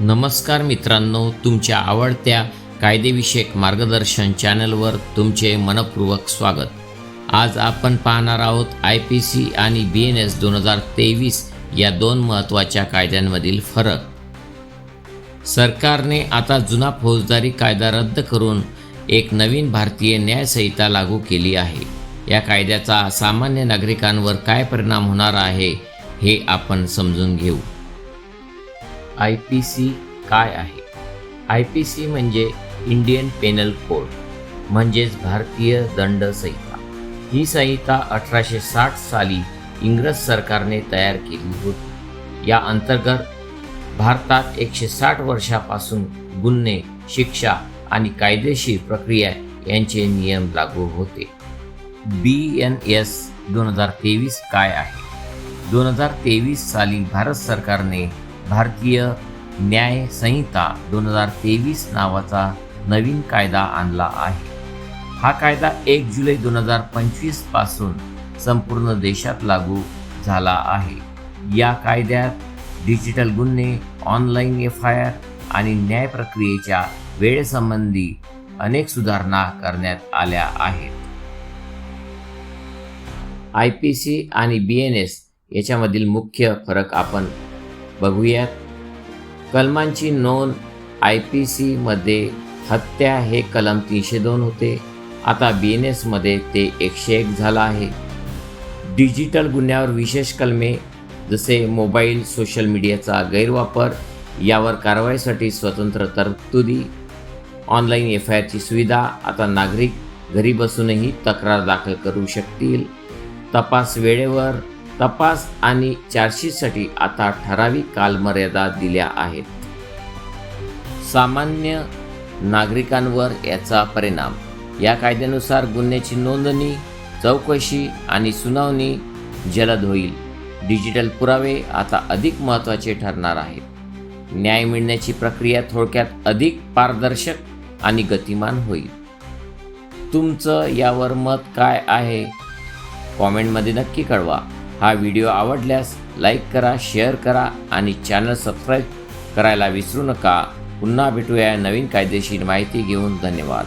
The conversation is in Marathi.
नमस्कार मित्रांनो तुमच्या आवडत्या कायदेविषयक मार्गदर्शन चॅनलवर तुमचे मनपूर्वक स्वागत. आज आपण पाहणार आहोत आय पी सी आणि बी एन एस दोन हजार तेवीस या दोन महत्त्वाच्या कायद्यांमधील फरक. सरकारने आता जुना फौजदारी कायदा रद्द करून एक नवीन भारतीय न्यायसंहिता लागू केली आहे. या कायद्याचा सामान्य नागरिकांवर काय परिणाम होणार आहे हे आपण समजून घेऊ. आय पी सी काय आहे? आय पी सी म्हणजे इंडियन पेनल कोड म्हणजेच भारतीय दंड संहिता. ही संहिता अठराशे साठ साली इंग्रज सरकारने तयार केली होती. या अंतर्गत भारतात एकशे साठ वर्षापासून गुन्हे शिक्षा आणि कायदेशीर प्रक्रिया यांचे नियम लागू होते. बी एन एस दोन हजार तेवीस काय आहे? दोन हजार तेवीस साली भारत सरकारने भारतीय न्याय संहिता दोन हजार तेवीस नावाचा नवीन कायदा आणला आहे. हा कायदा एक जुलै दोन हजार पंचवीसपासून संपूर्ण देशात लागू झाला आहे. या कायद्यात डिजिटल गुन्हे ऑनलाईन एफ आय आर आणि न्याय प्रक्रियेच्या वेळेसंबंधी अनेक सुधारणा करण्यात आल्या आहेत. आय पी सी आणि बी एन एस याच्यामधील मुख्य फरक आपण बघूयात. कलमांची नोंद आय पी सीमध्ये हत्या हे कलम तीनशे दोन होते. आता बी एन एसमध्ये ते एकशे एक झालं आहे. डिजिटल गुन्ह्यावर विशेष कलमे जसे मोबाईल सोशल मीडियाचा गैरवापर यावर कारवाईसाठी स्वतंत्र तरतुदी ऑनलाईन एफ आय आरची सुविधा आता नागरिक घरी बसूनही तक्रार दाखल करू शकतील. तपास वेळेवर तपास आणि चार्जशीटसाठी आता ठराविक कालमर्यादा दिल्या आहेत. सामान्य नागरिकांवर याचा परिणाम. या कायद्यानुसार गुन्ह्याची नोंदणी चौकशी आणि सुनावणी जलद होईल. डिजिटल पुरावे आता अधिक महत्त्वाचे ठरणार आहेत. न्याय मिळण्याची प्रक्रिया थोडक्यात अधिक पारदर्शक आणि गतिमान होईल. तुमचं यावर मत काय आहे? कॉमेंटमध्ये नक्की कळवा. हा व्हिडिओ आवडल्यास लाईक करा शेअर करा आणि चॅनल सबस्क्राईब करायला विसरू नका. पुन्हा भेटूया नवीन कायदेशीर माहिती घेऊन. धन्यवाद.